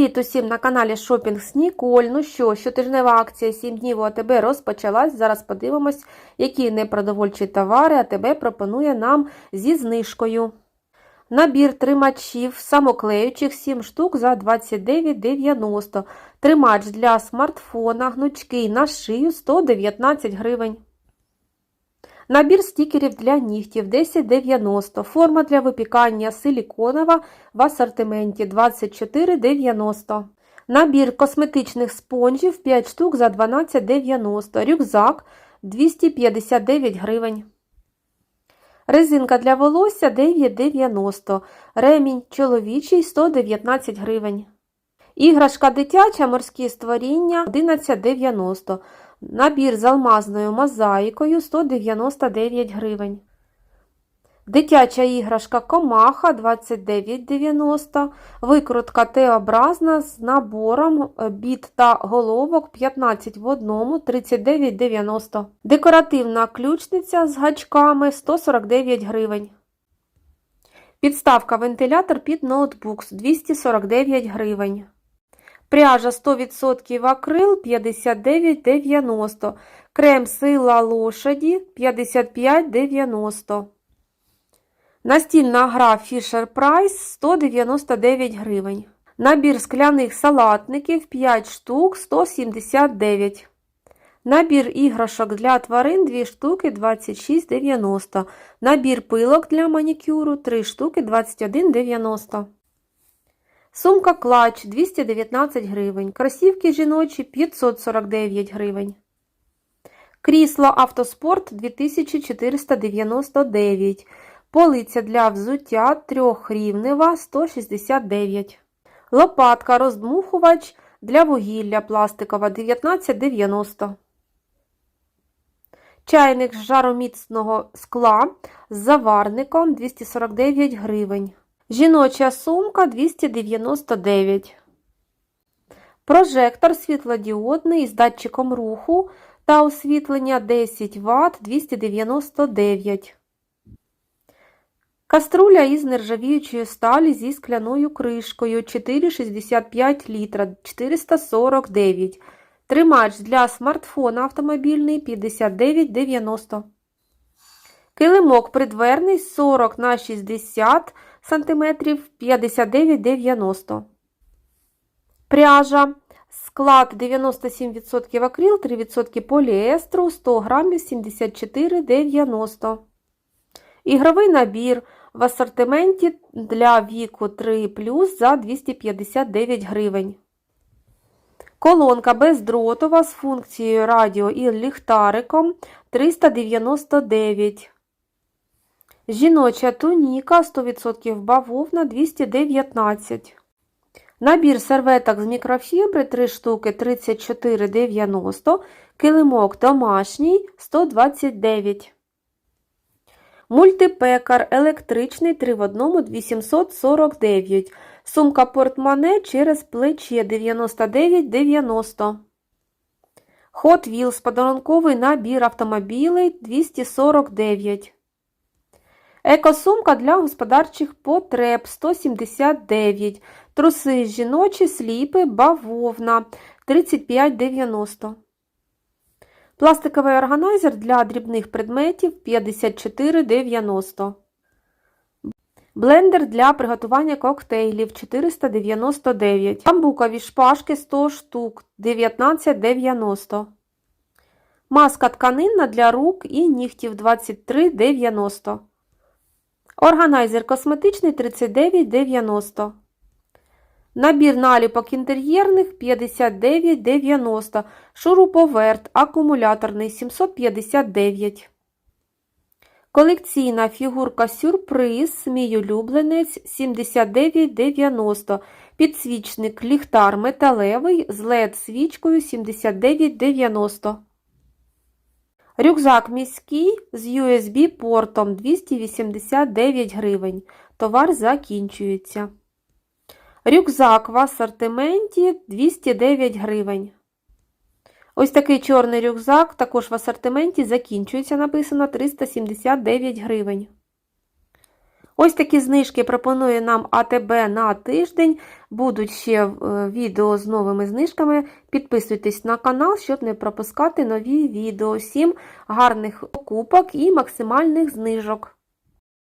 Привіт усім на каналі Шопінг з Ніколь. Ну що, щотижнева акція 7 днів АТБ розпочалась. Зараз подивимось, які непродовольчі товари АТБ пропонує нам зі знижкою. Набір тримачів самоклеючих 7 штук за 29,90. Тримач для смартфона гнучкий на шию 119 гривень. Набір стікерів для нігтів 10,90. Форма для випікання силіконова в асортименті 24,90. Набір косметичних спонжів 5 штук за 12,90. Рюкзак 259 гривень. Резинка для волосся 9,90. Ремінь чоловічий 119 гривень. Іграшка дитяча морські створіння 11,90. Набір з алмазною мозаїкою 199 гривень. Дитяча іграшка комаха 29,90. Викрутка Т-образна з набором біт та головок 15 в одному 39,90. Декоративна ключниця з гачками 149 гривень. Підставка вентилятор під ноутбук 249 гривень. Пряжа 100% акрил 59,90. Крем сила лошаді 55,90. Настільна гра Fisher Price 199 гривень. Набір скляних салатників 5 штук 179. Набір іграшок для тварин 2 штуки 26,90. Набір пилок для манікюру 3 штуки 21,90. Сумка клач 219 гривень. Кросівки жіночі 549 гривень. Крісло автоспорт 2499. Полиця для взуття трьохрівнева 169. Лопатка роздмухувач для вугілля пластикова 1990. Чайник з жароміцного скла з заварником 249 гривень. Жіноча сумка 299. Прожектор світлодіодний з датчиком руху та освітлення 10 Вт 299. Каструля із нержавіючої сталі зі скляною кришкою 4,65 літра 449. Тримач для смартфона автомобільний 59,90. Килимок придверний 40 на 60 см 59,90. Пряжа. Склад 97% акрил, 3% поліестру, 100 грамів 74,90. Ігровий набір в асортименті для віку 3 за 259 гривень. Колонка бездротова з функцією радіо і ліхтариком 399. Жіноча туніка 100% бавовна 219. Набір серветок з мікрофібри 3 штуки 34,90. Килимок домашній 129. Мультипекар електричний 3 в 1 849. Сумка портмоне через плече 99,90. Hot Wheels подарунковий набір автомобілей 249. Екосумка для господарчих потреб 179. Труси жіночі сліпи бавовна 35,90. Пластиковий органайзер для дрібних предметів 54,90. Блендер для приготування коктейлів 499. Бамбукові шпажки 100 штук 19,90. Маска тканинна для рук і нігтів 23,90. Органайзер косметичний 39,90. Набір наліпок інтер'єрних 59,90. Шуруповерт акумуляторний 759. Колекційна фігурка сюрприз, мій улюбленець 79,90. Підсвічник ліхтар металевий з LED свічкою 79,90. Рюкзак міський з USB-портом 289 гривень. Товар закінчується. Рюкзак в асортименті 209 гривень. Ось такий чорний рюкзак також в асортименті закінчується, написано 379 гривень. Ось такі знижки пропонує нам АТБ на тиждень. Будуть ще е, відео з новими знижками. Підписуйтесь на канал, щоб не пропускати нові відео. Всім гарних покупок і максимальних знижок.